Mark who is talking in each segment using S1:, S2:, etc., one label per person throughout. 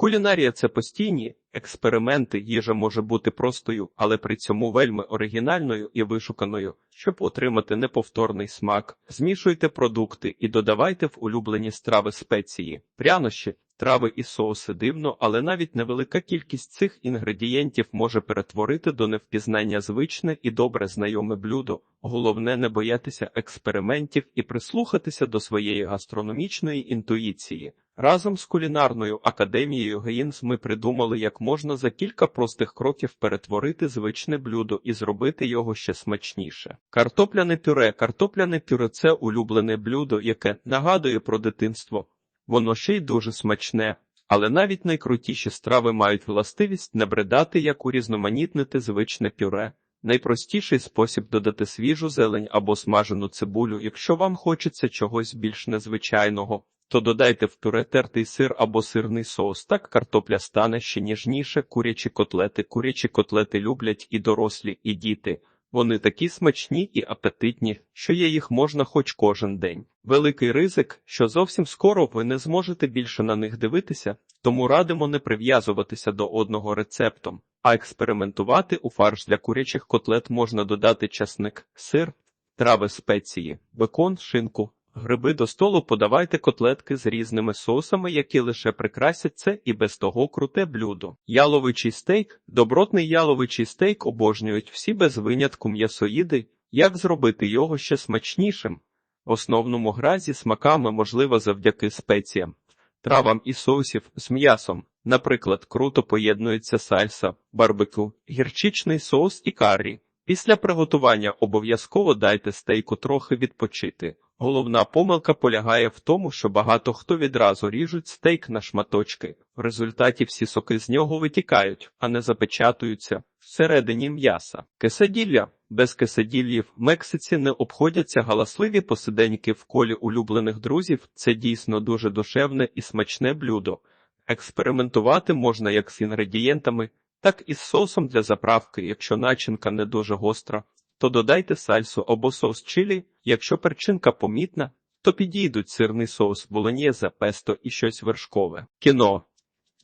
S1: Кулінарія це постійні експерименти, їжа може бути простою, але при цьому вельми оригінальною і вишуканою. Щоб отримати неповторний смак, змішуйте продукти і додавайте в улюблені страви спеції, прянощі, трави і соуси дивно, але навіть невелика кількість цих інгредієнтів може перетворити до невпізнання звичне і добре знайоме блюдо. Головне не боятися експериментів і прислухатися до своєї гастрономічної інтуїції. Разом з кулінарною академією Геїнс ми придумали, як можна за кілька простих кроків перетворити звичне блюдо і зробити його ще смачніше. Картопляне пюре. Картопляне пюре це улюблене блюдо, яке нагадує про дитинство. Воно ще й дуже смачне, але навіть найкрутіші страви мають властивість набридати, як урізноманітнити звичне пюре. Найпростіший спосіб додати свіжу зелень або смажену цибулю, якщо вам хочеться чогось більш незвичайного, то додайте в пюре тертий сир або сирний соус. Так картопля стане ще ніжніше, курячі котлети. Курячі котлети люблять і дорослі, і діти. Вони такі смачні і апетитні, що є їх можна хоч кожен день. Великий ризик, що зовсім скоро ви не зможете більше на них дивитися, тому радимо не прив'язуватися до одного рецептом, а експериментувати у фарш для курячих котлет можна додати часник, сир, трави спеції, бекон, шинку. Гриби до столу подавайте котлетки з різними соусами, які лише прикрасять це і без того круте блюдо. Яловичий стейк, добротний яловичий стейк обожнюють всі без винятку м'ясоїди. Як зробити його ще смачнішим? В основному гра зі смаками можливо завдяки спеціям, травам і соусів з м'ясом. Наприклад, круто поєднується сальса, барбекю, гірчичний соус і каррі. Після приготування обов'язково дайте стейку трохи відпочити. Головна помилка полягає в тому, що багато хто відразу ріжуть стейк на шматочки. В результаті всі соки з нього витікають, а не запечатуються всередині м'яса. Кесаділля без кесаділлів в Мексиці не обходяться галасливі посиденьки в колі улюблених друзів. Це дійсно дуже душевне і смачне блюдо. Експериментувати можна як з інгредієнтами, так і з соусом для заправки, якщо начинка не дуже гостра то додайте сальсу або соус чилі. Якщо перчинка помітна, то підійдуть сирний соус болоньєзе, песто і щось вершкове. Кіно.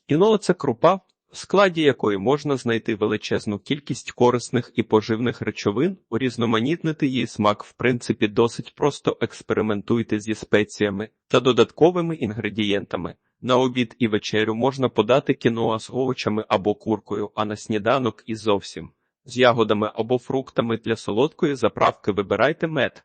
S1: Кіно це крупа, в складі якої можна знайти величезну кількість корисних і поживних речовин, урізноманітнити її смак, в принципі, досить просто експериментуйте зі спеціями та додатковими інгредієнтами. На обід і вечерю можна подати кіноа з овочами або куркою, а на сніданок і зовсім з ягодами або фруктами для солодкої заправки вибирайте мед,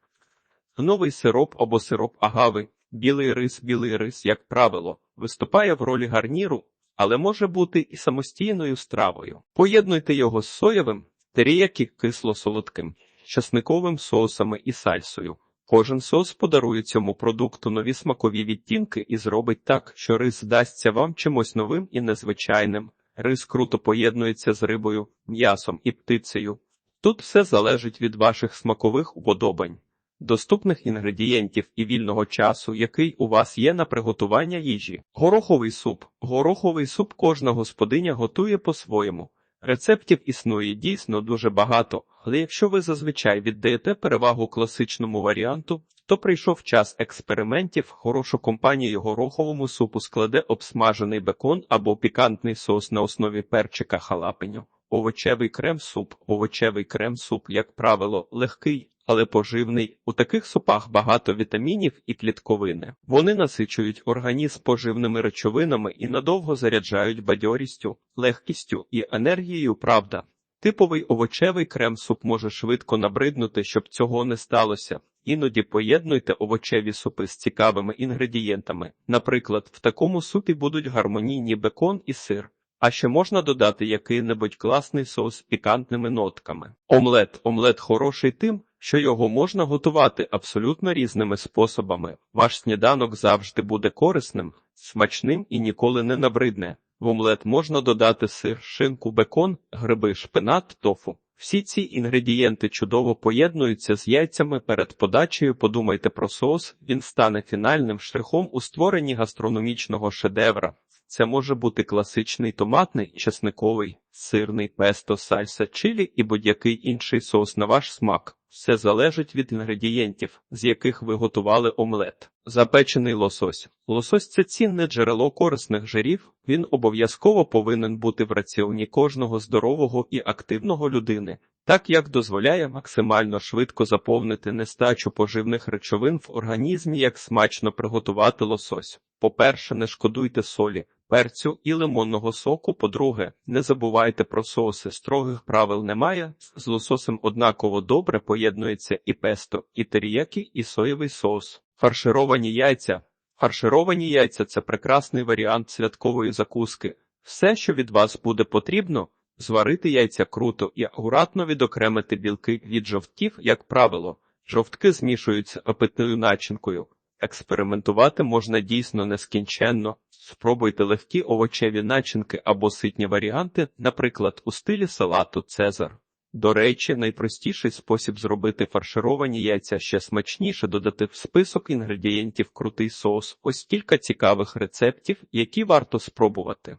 S1: новий сироп або сироп агави, білий рис, білий рис, як правило, виступає в ролі гарніру, але може бути і самостійною стравою. Поєднуйте його з соєвим, теріякі кисло-солодким, часниковим соусами і сальсою. Кожен сос подарує цьому продукту нові смакові відтінки і зробить так, що рис здасться вам чимось новим і незвичайним. Рис круто поєднується з рибою, м'ясом і птицею. Тут все залежить від ваших смакових уподобань, доступних інгредієнтів і вільного часу, який у вас є на приготування їжі. Гороховий суп. Гороховий суп кожна господиня готує по-своєму. Рецептів існує дійсно дуже багато, але якщо ви зазвичай віддаєте перевагу класичному варіанту, то прийшов час експериментів. Хорошу компанію гороховому супу складе обсмажений бекон або пікантний соус на основі перчика халапеньо. Овочевий крем-суп. Овочевий крем-суп, як правило, легкий, але поживний. У таких супах багато вітамінів і клітковини. Вони насичують організм поживними речовинами і надовго заряджають бадьорістю, легкістю і енергією. Правда. Типовий овочевий крем-суп може швидко набриднути, щоб цього не сталося. Іноді поєднуйте овочеві супи з цікавими інгредієнтами. Наприклад, в такому супі будуть гармонійні бекон і сир. А ще можна додати який-небудь класний соус з пікантними нотками. Омлет. Омлет хороший тим, що його можна готувати абсолютно різними способами. Ваш сніданок завжди буде корисним, смачним і ніколи не набридне. В омлет можна додати сир, шинку, бекон, гриби, шпинат, тофу. Всі ці інгредієнти чудово поєднуються з яйцями перед подачею. Подумайте про соус, він стане фінальним штрихом у створенні гастрономічного шедевра. Це може бути класичний томатний, чесниковий, сирний, песто, сальса, чилі і будь-який інший соус на ваш смак. Все залежить від інгредієнтів, з яких ви готували омлет. Запечений лосось. Лосось це цінне джерело корисних жирів. Він обов'язково повинен бути в раціоні кожного здорового і активного людини, так як дозволяє максимально швидко заповнити нестачу поживних речовин в організмі, як смачно приготувати лосось. По-перше, не шкодуйте солі, перцю і лимонного соку. По-друге, не забувайте про соуси. Строгих правил немає. З лососем однаково добре поєднується і песто, і теріякі, і соєвий соус. Фаршировані яйця. Фаршировані яйця це прекрасний варіант святкової закуски. Все, що від вас буде потрібно, зварити яйця круто і акуратно відокремити білки від жовтків, як правило. Жовтки змішуються апетною начинкою. Експериментувати можна дійсно нескінченно. Спробуйте легкі овочеві начинки або ситні варіанти, наприклад, у стилі салату Цезар. До речі, найпростіший спосіб зробити фаршировані яйця ще смачніше додати в список інгредієнтів крутий соус. Ось кілька цікавих рецептів, які варто спробувати.